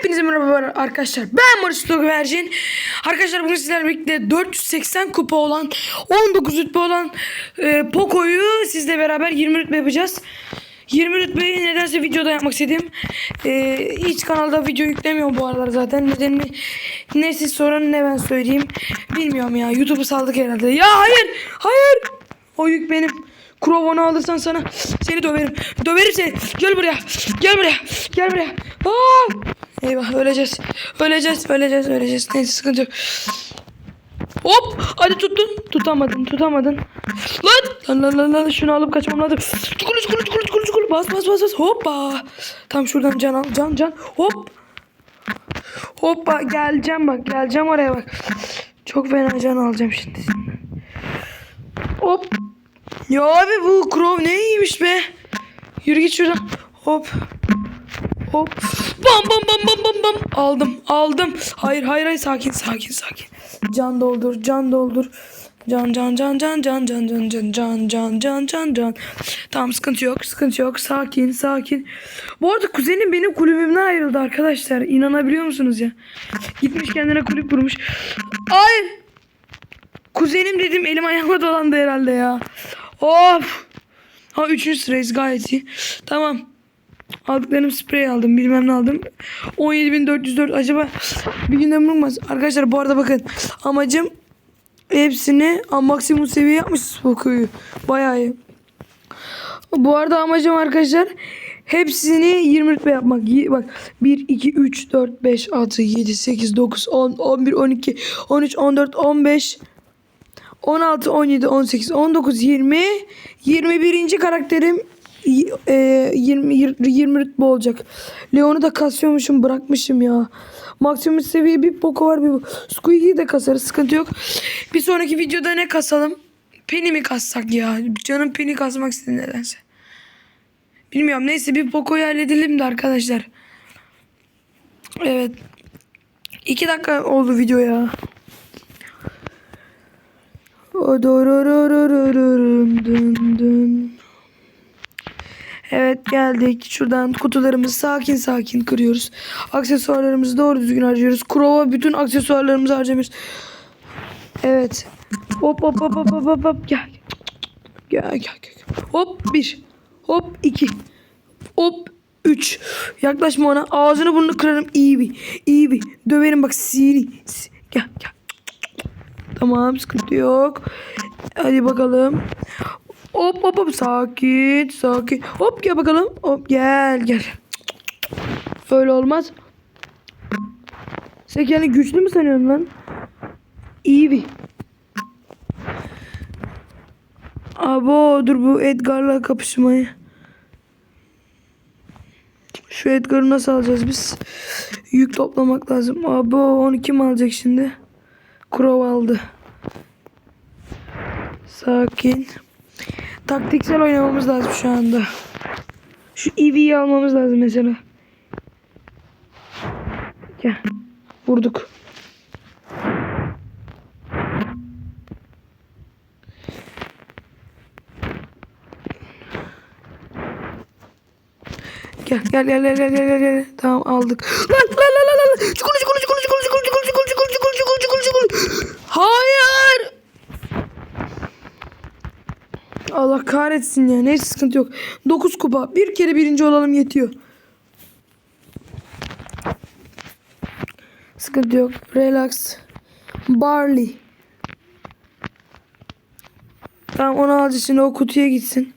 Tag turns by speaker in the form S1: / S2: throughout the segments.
S1: Hepinize merhaba arkadaşlar. Ben Barış Togvercin. Arkadaşlar bugün sizlerle birlikte 480 kupa olan 19 rütbe olan e, Poco'yu sizle beraber 20 rütbe yapacağız. 20 rütbeyi nedense videoda yapmak istedim. E, hiç kanalda video yüklemiyorum bu aralar zaten. Nedenini ne siz sorun ne ben söyleyeyim. Bilmiyorum ya. YouTube'u saldık herhalde. Ya hayır. Hayır. O yük benim. Krovonu alırsan sana seni döverim. Döverim seni. Gel buraya. Gel buraya. Gel buraya. Aa! Eyvah öleceğiz. Öleceğiz, öleceğiz, öleceğiz. Neyse sıkıntı yok. Hop! Hadi tuttun. Tutamadın, tutamadın. Lan! Lan lan lan lan şunu alıp kaçmam lazım. Çukulu çukulu çukulu çukulu çukulu. Bas bas bas bas. Hoppa! Tam şuradan can al. Can can. Hop! Hoppa geleceğim bak. Geleceğim oraya bak. Çok fena can alacağım şimdi. Hop! Ya abi bu Crow neymiş be. Yürü git şuradan. Hop hop. Bam bam bam bam bam bam. Aldım aldım. Hayır hayır hayır sakin sakin sakin. Can doldur can doldur. Can can can can can can can can can can can can can. Tamam sıkıntı yok sıkıntı yok sakin sakin. Bu arada kuzenim benim kulübümden ayrıldı arkadaşlar. İnanabiliyor musunuz ya? Gitmiş kendine kulüp kurmuş. Ay! Kuzenim dedim elim ayağıma dolandı herhalde ya. Of! Ha üçüncü sırayız gayet iyi. Tamam. Aldıklarım sprey aldım bilmem ne aldım. 17.404 acaba bir gün ömrüm var. Arkadaşlar bu arada bakın amacım hepsini maksimum seviye yapmış bu köyü. Bayağı iyi. Bu arada amacım arkadaşlar hepsini 20 rütbe yapmak. Bak 1, 2, 3, 4, 5, 6, 7, 8, 9, 10, 11, 12, 13, 14, 15, 16, 17, 18, 19, 20, 21. karakterim e, 20, 20 rütbe olacak. Leon'u da kasıyormuşum bırakmışım ya. Maksimum seviye bir boku var bir Squeaky'yi de kasarız sıkıntı yok. Bir sonraki videoda ne kasalım? Penny mi kassak ya? Canım Penny kasmak istedi nedense. Bilmiyorum neyse bir Poco'yu halledelim de arkadaşlar. Evet. İki dakika oldu video ya. O dun dun dun. Evet geldik. Şuradan kutularımızı sakin sakin kırıyoruz. Aksesuarlarımızı doğru düzgün harcıyoruz. Kurova bütün aksesuarlarımızı harcamış. Evet. Hop hop hop hop hop hop hop. Gel. Gel gel gel. Hop bir. Hop iki. Hop üç. Yaklaşma ona. Ağzını burnunu kırarım. İyi bir. İyi bir. Döverim bak seni. Gel gel. Tamam sıkıntı yok. Hadi bakalım hop hop hop sakin sakin. Hop gel bakalım. Hop gel gel. Öyle olmaz. Sen kendini güçlü mü sanıyorsun lan? İyi bir. Abo dur bu Edgar'la kapışmayı. Şu Edgar'ı nasıl alacağız biz? Yük toplamak lazım. Abo onu kim alacak şimdi? Crow aldı. Sakin. Taktiksel oynamamız lazım şu anda. Şu Eevee'yi almamız lazım mesela. Gel. Vurduk. Gel gel gel gel gel gel gel. Tamam aldık. Lan lan lan lan lan. Çukur çukur çukur çukur çukur çukur çukur çukur çukur çukur çukur çukur. Hayır. Allah kahretsin ya. neyse sıkıntı yok. 9 kupa. Bir kere birinci olalım yetiyor. Sıkıntı yok. Relax. Barley. Tamam onu alacağız şimdi o kutuya gitsin.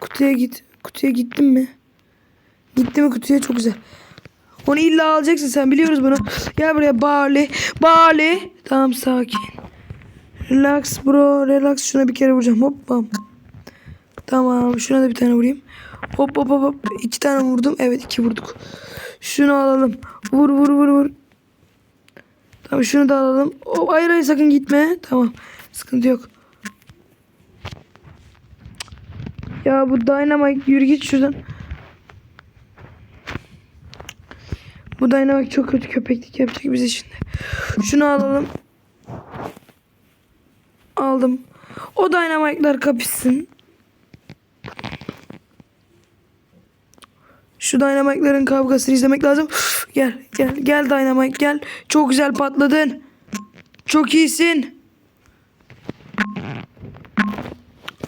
S1: Kutuya git. Kutuya gittin mi? Gitti mi kutuya çok güzel. Onu illa alacaksın sen biliyoruz bunu. Gel buraya Barley. Barley. Tamam sakin. Relax bro. Relax şuna bir kere vuracağım. Hop bam. Tamam şuna da bir tane vurayım. Hop hop hop hop. İki tane vurdum. Evet iki vurduk. Şunu alalım. Vur vur vur vur. Tamam şunu da alalım. Hop, hayır hayır sakın gitme. Tamam. Sıkıntı yok. Ya bu dynamite yürü git şuradan. Bu dynamite çok kötü köpeklik yapacak bize şimdi. Şunu alalım. Aldım. O dynamite'lar kapışsın. Şu Dynamite'ların kavgasını izlemek lazım. gel gel gel Dynamite gel. Çok güzel patladın. Çok iyisin.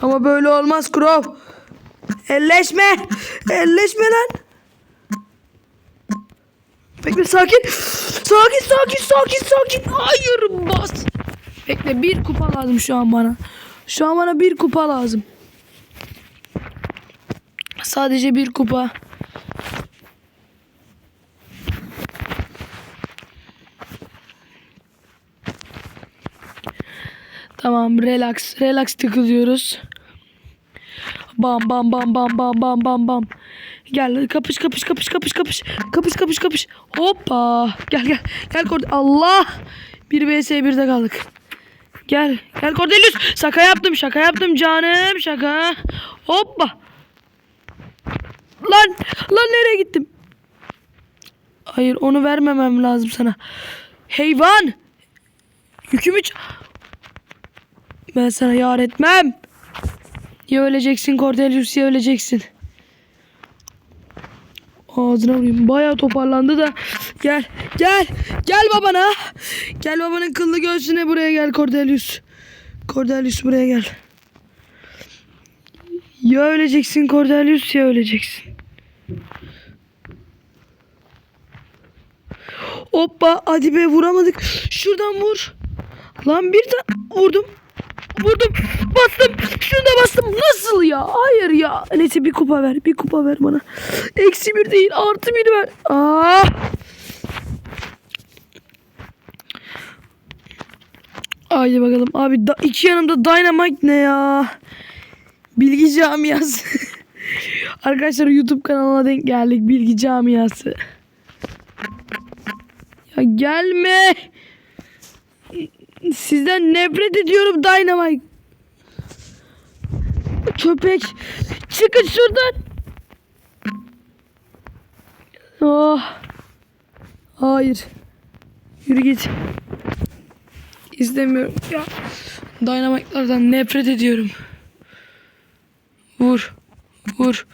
S1: Ama böyle olmaz Crow. Elleşme. Elleşme lan. Bekle sakin. Sakin sakin sakin sakin. Hayır bas. Bekle bir kupa lazım şu an bana. Şu an bana bir kupa lazım. Sadece bir kupa. Tamam relax. Relax tıkılıyoruz. Bam bam bam bam bam bam bam bam. Gel kapış kapış kapış kapış kapış. Kapış kapış kapış. Hoppa. Gel gel. Gel Kord. Allah. 1 vs 1'de kaldık. Gel. Gel Cordelius. Şaka yaptım. Şaka yaptım canım. Şaka. Hoppa. Lan. Lan nereye gittim? Hayır onu vermemem lazım sana. Heyvan. Yükümü... Ben sana yar etmem. Ya öleceksin Cordelius ya öleceksin. Ağzına vurayım. Baya toparlandı da. Gel. Gel. Gel babana. Gel babanın kıllı göğsüne buraya gel Cordelius. Cordelius buraya gel. Ya öleceksin Cordelius ya öleceksin. Hoppa hadi be vuramadık. Şuradan vur. Lan bir tane vurdum. Vurdum. Bastım. Şunu da bastım. Nasıl ya? Hayır ya. Neyse bir kupa ver. Bir kupa ver bana. Eksi bir değil. Artı bir ver. Aa. Ah! Haydi bakalım. Abi da, iki yanımda Dynamite ne ya? Bilgi camiası. Arkadaşlar YouTube kanalına denk geldik. Bilgi camiası. Ya gelme. Sizden nefret ediyorum Dynamite. Köpek. Çıkın şuradan. Oh. Hayır. Yürü git. İzlemiyorum ya. Dynamite'lardan nefret ediyorum. Vur. Vur.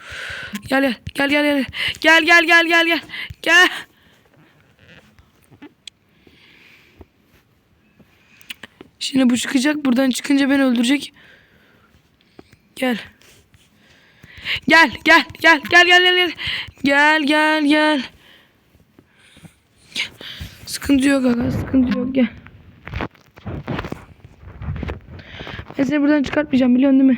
S1: Gel gel gel gel gel. Gel gel gel gel gel. Gel. Şimdi bu çıkacak. Buradan çıkınca beni öldürecek. Gel. Gel gel gel gel gel gel gel. Gel gel gel. Sıkıntı yok aga sıkıntı yok gel. Ben seni buradan çıkartmayacağım biliyorsun değil mi?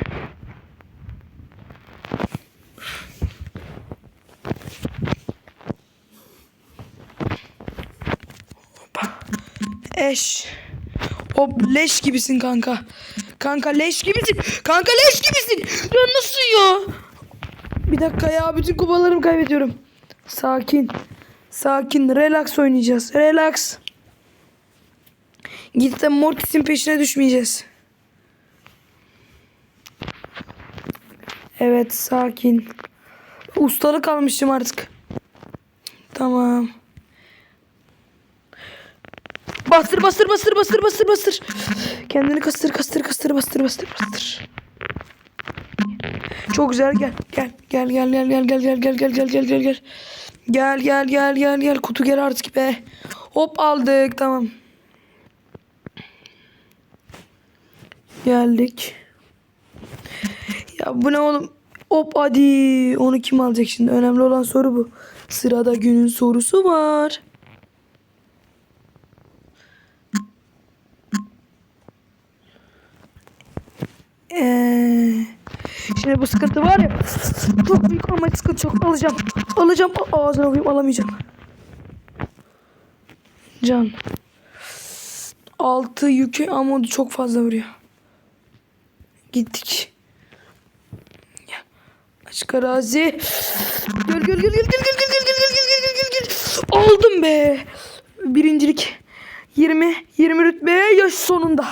S1: Bak. Eş. O leş gibisin kanka. Kanka leş gibisin. Kanka leş gibisin. Ya nasıl ya? Bir dakika ya bütün kubalarımı kaybediyorum. Sakin. Sakin. Relax oynayacağız. Relax. Gidip de Mortis'in peşine düşmeyeceğiz. Evet sakin. Ustalık almıştım artık. Tamam. Bastır bastır bastır bastır bastır bastır. Kendini kastır kastır kastır bastır bastır bastır. Çok güzel gel. Gel gel gel gel gel gel gel gel gel gel gel gel gel. Gel gel gel gel gel kutu gel artık be. Hop aldık tamam. Geldik. Ya bu ne oğlum? Hop hadi. Onu kim alacak şimdi? Önemli olan soru bu. Sırada günün sorusu var. Ee, şimdi bu sıkıntı var ya. Çok büyük olmak sıkıntı çok. Alacağım. Alacağım. Ağzına koyayım alamayacağım. Can. Altı yükü ama çok fazla vuruyor. Gittik. Açık arazi. Gel gel gel gel gel gel gel gel gel gel gel gel. Aldım be. Birincilik. 20 20 rütbe yaş sonunda.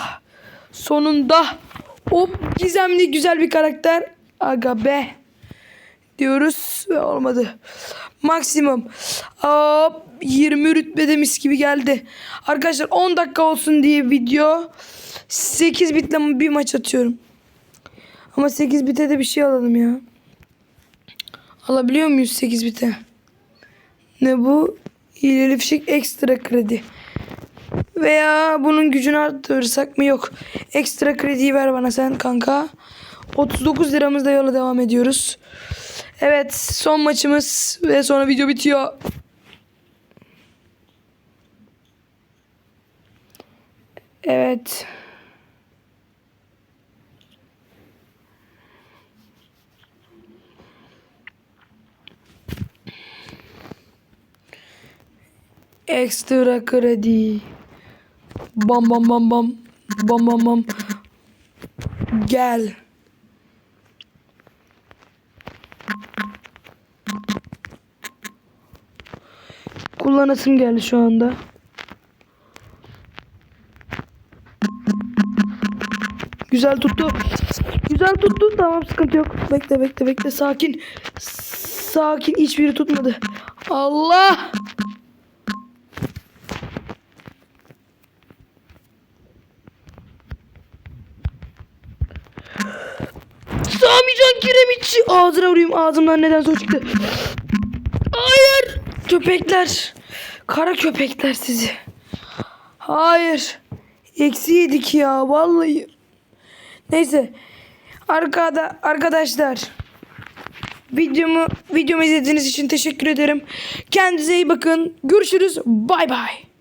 S1: Sonunda. O gizemli güzel bir karakter. Aga be. Diyoruz ve olmadı. Maksimum. Hop 20 rütbede mis gibi geldi. Arkadaşlar 10 dakika olsun diye video. 8 bitle bir maç atıyorum. Ama 8 bite de bir şey alalım ya. Alabiliyor muyuz 8 bite? Ne bu? İleri fişek ekstra kredi. Veya bunun gücünü arttırırsak mı? Yok. Ekstra krediyi ver bana sen kanka. 39 liramızla yola devam ediyoruz. Evet son maçımız ve sonra video bitiyor. Evet. Ekstra kredi. Bam bam bam bam. Bam bam bam. Gel. Kullanasım geldi şu anda. Güzel tuttu. Güzel tuttu. Tamam sıkıntı yok. Bekle bekle bekle. Sakin. Sakin. Hiçbiri tutmadı. Allah. kiremitçi. Ağzına vurayım. Ağzımdan neden su çıktı. Hayır. Köpekler. Kara köpekler sizi. Hayır. Eksi yedik ya. Vallahi. Neyse. Arkada arkadaşlar. Videomu videomu izlediğiniz için teşekkür ederim. Kendinize iyi bakın. Görüşürüz. Bay bay.